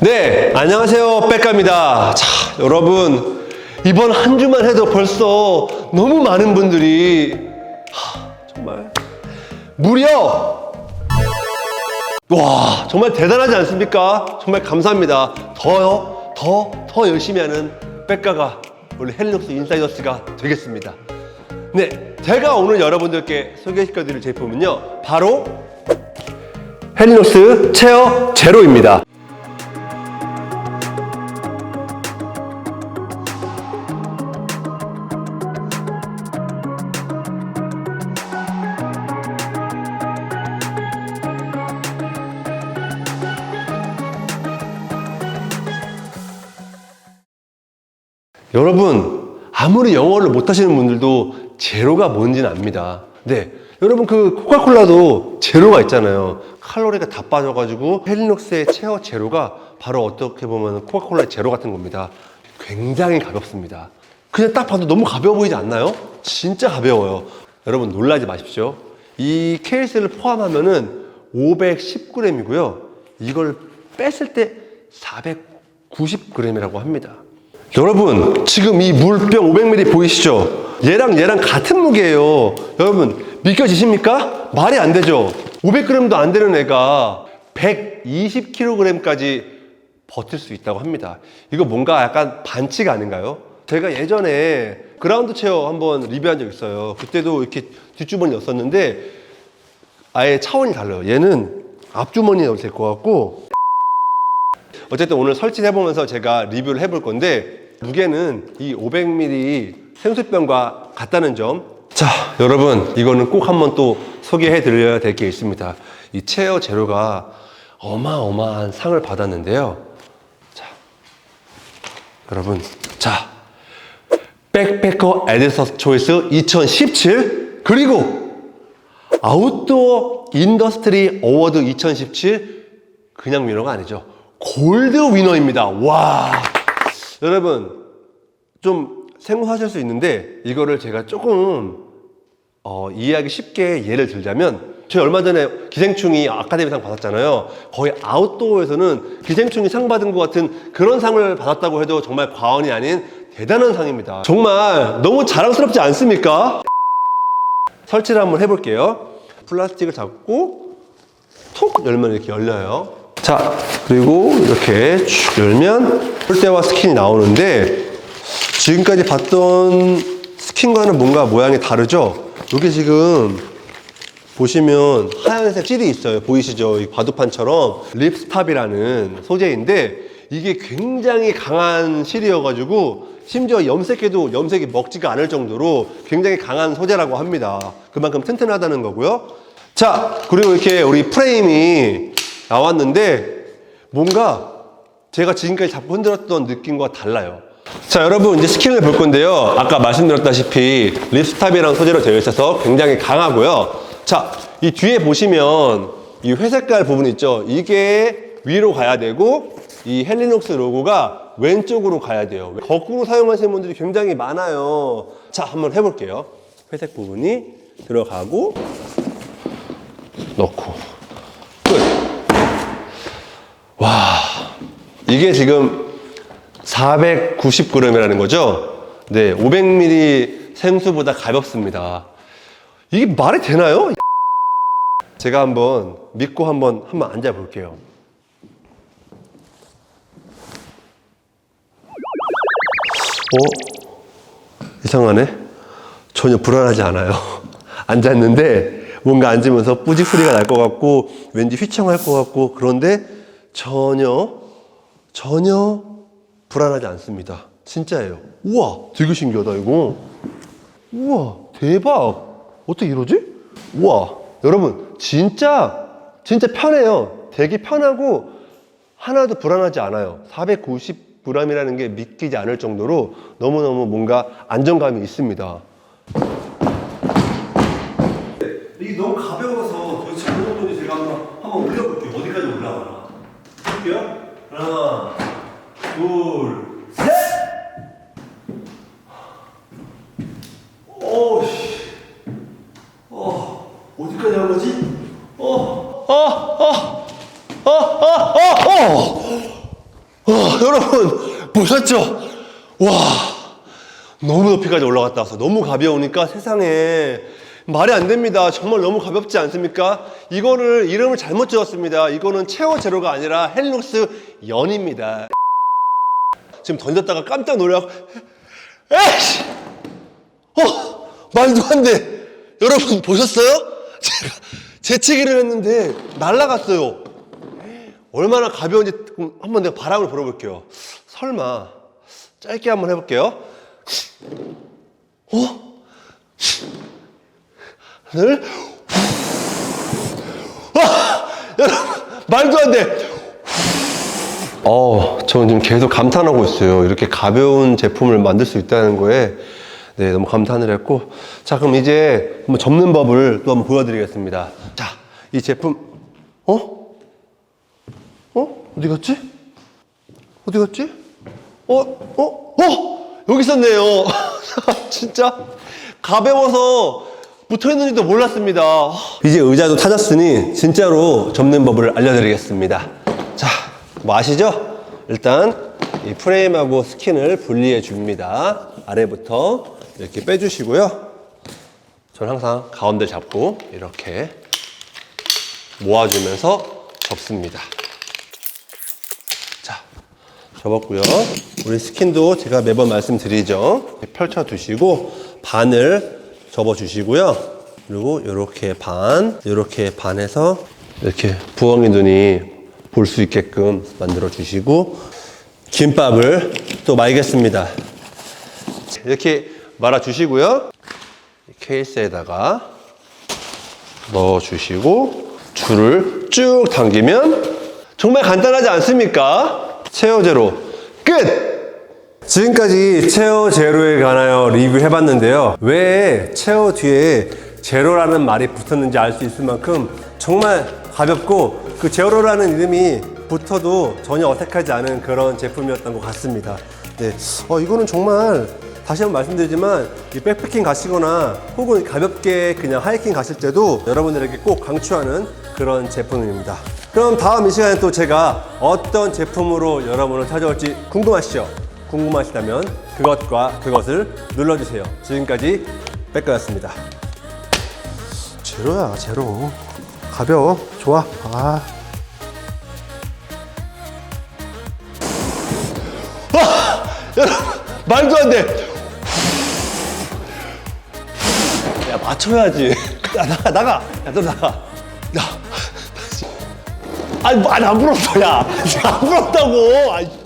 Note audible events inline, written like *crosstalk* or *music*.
네, 안녕하세요. 백가입니다. 자, 여러분. 이번 한 주만 해도 벌써 너무 많은 분들이, 하, 정말, 무려, 와, 정말 대단하지 않습니까? 정말 감사합니다. 더요, 더, 더 열심히 하는 백가가 우리 헬리녹스 인사이더스가 되겠습니다. 네, 제가 오늘 여러분들께 소개시켜드릴 제품은요, 바로 헬리녹스 체어 제로입니다. 여러분 아무리 영어를 못하시는 분들도 제로가 뭔지는 압니다. 네, 여러분 그 코카콜라도 제로가 있잖아요. 칼로리가 다 빠져가지고 헬리녹스의 체어 제로가 바로 어떻게 보면 코카콜라의 제로 같은 겁니다. 굉장히 가볍습니다. 그냥 딱 봐도 너무 가벼워 보이지 않나요? 진짜 가벼워요. 여러분 놀라지 마십시오. 이 케이스를 포함하면은 510g이고요. 이걸 뺐을 때 490g이라고 합니다. 여러분 지금 이 물병 500ml 보이시죠? 얘랑 얘랑 같은 무게예요. 여러분 믿겨지십니까? 말이 안 되죠. 500g도 안 되는 애가 120kg까지 버틸 수 있다고 합니다. 이거 뭔가 약간 반칙 아닌가요? 제가 예전에 그라운드 체어 한번 리뷰한 적 있어요. 그때도 이렇게 뒷주머니였었는데 아예 차원이 달라요. 얘는 앞주머니에 넣을 것 같고 어쨌든 오늘 설치를 해보면서 제가 리뷰를 해볼 건데 무게는 이 500ml 생수병과 같다는 점. 자, 여러분 이거는 꼭 한번 또 소개해 드려야 될 게 있습니다. 이 체어 제로가 어마어마한 상을 받았는데요. 자, 여러분, 자, 백패커 에디서 초이스 2017 그리고 아웃도어 인더스트리 어워드 2017 그냥 위너가 아니죠. 골드 위너입니다. 와. 여러분, 좀 생소하실 수 있는데, 이거를 제가 조금, 어, 이해하기 쉽게 예를 들자면, 저희 얼마 전에 기생충이 아카데미상 받았잖아요. 거의 아웃도어에서는 기생충이 상 받은 것 같은 그런 상을 받았다고 해도 정말 과언이 아닌 대단한 상입니다. 정말 너무 자랑스럽지 않습니까? 설치를 한번 해볼게요. 플라스틱을 잡고 톡 열면 이렇게 열려요. 자, 그리고 이렇게 쭉 열면 폴대와 스킨이 나오는데 지금까지 봤던 스킨과는 뭔가 모양이 다르죠? 이게 지금 보시면 하얀색 찔이 있어요. 보이시죠? 이 바둑판처럼 립스탑이라는 소재인데 이게 굉장히 강한 실이어가지고 심지어 염색해도 염색이 먹지가 않을 정도로 굉장히 강한 소재라고 합니다. 그만큼 튼튼하다는 거고요. 자, 그리고 이렇게 우리 프레임이 나왔는데 뭔가 제가 지금까지 잡고 흔들었던 느낌과 달라요. 자, 여러분 이제 스킨을 볼 건데요. 아까 말씀드렸다시피 립스탑이라는 소재로 되어 있어서 굉장히 강하고요. 자, 이 뒤에 보시면 이 회색깔 부분 있죠. 이게 위로 가야 되고 이 헬리녹스 로고가 왼쪽으로 가야 돼요. 거꾸로 사용하시는 분들이 굉장히 많아요. 자, 한번 해볼게요. 회색 부분이 들어가고 넣고 끝. 와, 이게 지금 490g이라는 거죠? 네, 500ml 생수보다 가볍습니다. 이게 말이 되나요? *laughs* 제가 한번 믿고 한번 한번 앉아 볼게요. 어? 이상하네. 전혀 불안하지 않아요. *laughs* 앉았는데 뭔가 앉으면서 뿌직 소리가 날 것 같고 왠지 휘청할 것 같고 그런데 전혀 전혀 불안하지 않습니다. 진짜예요. 우와, 되게 신기하다 이거. 우와, 대박. 어떻게 이러지? 우와, 여러분 진짜 진짜 편해요. 되게 편하고 하나도 불안하지 않아요. 490g이라는 게 믿기지 않을 정도로 너무너무 뭔가 안정감이 있습니다. 이게 너무 가벼워서 도대체 어느 정도인지 제가 한번, 한번 올려볼게요. 어디까지 올라가나. 볼게요. 하나, 둘, 셋! 어, 어디까지 한 거지? 어, 어, 어, 어, 어, 어, 어! 와, 여러분, 보셨죠? 와, 너무 높이까지 올라갔다 와서 너무 가벼우니까 세상에 말이 안 됩니다. 정말 너무 가볍지 않습니까? 이거를 이름을 잘못 지었습니다. 이거는 체어 제로가 아니라 헬룩스 연입니다. 지금 던졌다가 깜짝 놀라고, 에이씨! 어, 말도 안 돼. 여러분 보셨어요? 제가 재치기를 했는데 날아갔어요. 얼마나 가벼운지 그럼 한번 내가 바람을 불어볼게요. 설마 짧게 한번 해볼게요. 어? 하늘. 와, 여러분 말도 안 돼. 어, 저는 지금 계속 감탄하고 있어요. 이렇게 가벼운 제품을 만들 수 있다는 거에 네, 너무 감탄을 했고. 자, 그럼 이제 한번 접는 법을 또 한번 보여드리겠습니다. 자, 이 제품, 어? 어? 어디 갔지? 어디 갔지? 어? 어? 어? 여기 있었네요. *laughs* 진짜 가벼워서 붙어 있는지도 몰랐습니다. 이제 의자도 찾았으니 진짜로 접는 법을 알려드리겠습니다. 자, 뭐 아시죠? 일단 이 프레임하고 스킨을 분리해 줍니다. 아래부터 이렇게 빼주시고요. 저는 항상 가운데 잡고 이렇게 모아주면서 접습니다. 자, 접었고요. 우리 스킨도 제가 매번 말씀드리죠. 이렇게 펼쳐 두시고 반을 접어 주시고요. 그리고 이렇게 반, 이렇게 반해서 이렇게 부엉이 눈이 볼 수 있게끔 만들어 주시고 김밥을 또 말겠습니다. 이렇게 말아 주시고요. 케이스에다가 넣어 주시고 줄을 쭉 당기면 정말 간단하지 않습니까? 체어 제로 끝! 지금까지 체어 제로에 관하여 리뷰해 봤는데요. 왜 체어 뒤에 제로라는 말이 붙었는지 알 수 있을 만큼 정말 가볍고 그 제로라는 이름이 붙어도 전혀 어색하지 않은 그런 제품이었던 것 같습니다. 네. 어, 이거는 정말 다시 한번 말씀드리지만 이 백패킹 가시거나 혹은 가볍게 그냥 하이킹 가실 때도 여러분들에게 꼭 강추하는 그런 제품입니다. 그럼 다음 이 시간에 또 제가 어떤 제품으로 여러분을 찾아올지 궁금하시죠? 궁금하시다면 그것과 그것을 눌러주세요. 지금까지 백가였습니다. 제로야 제로. 가벼워. 좋아. 아. 여러분 말도 안 돼. 야 맞춰야지. 야 나가 나가. 야 너 나가. 야. 아니 말안 불었어 야. 안 불었다고. 아 진짜.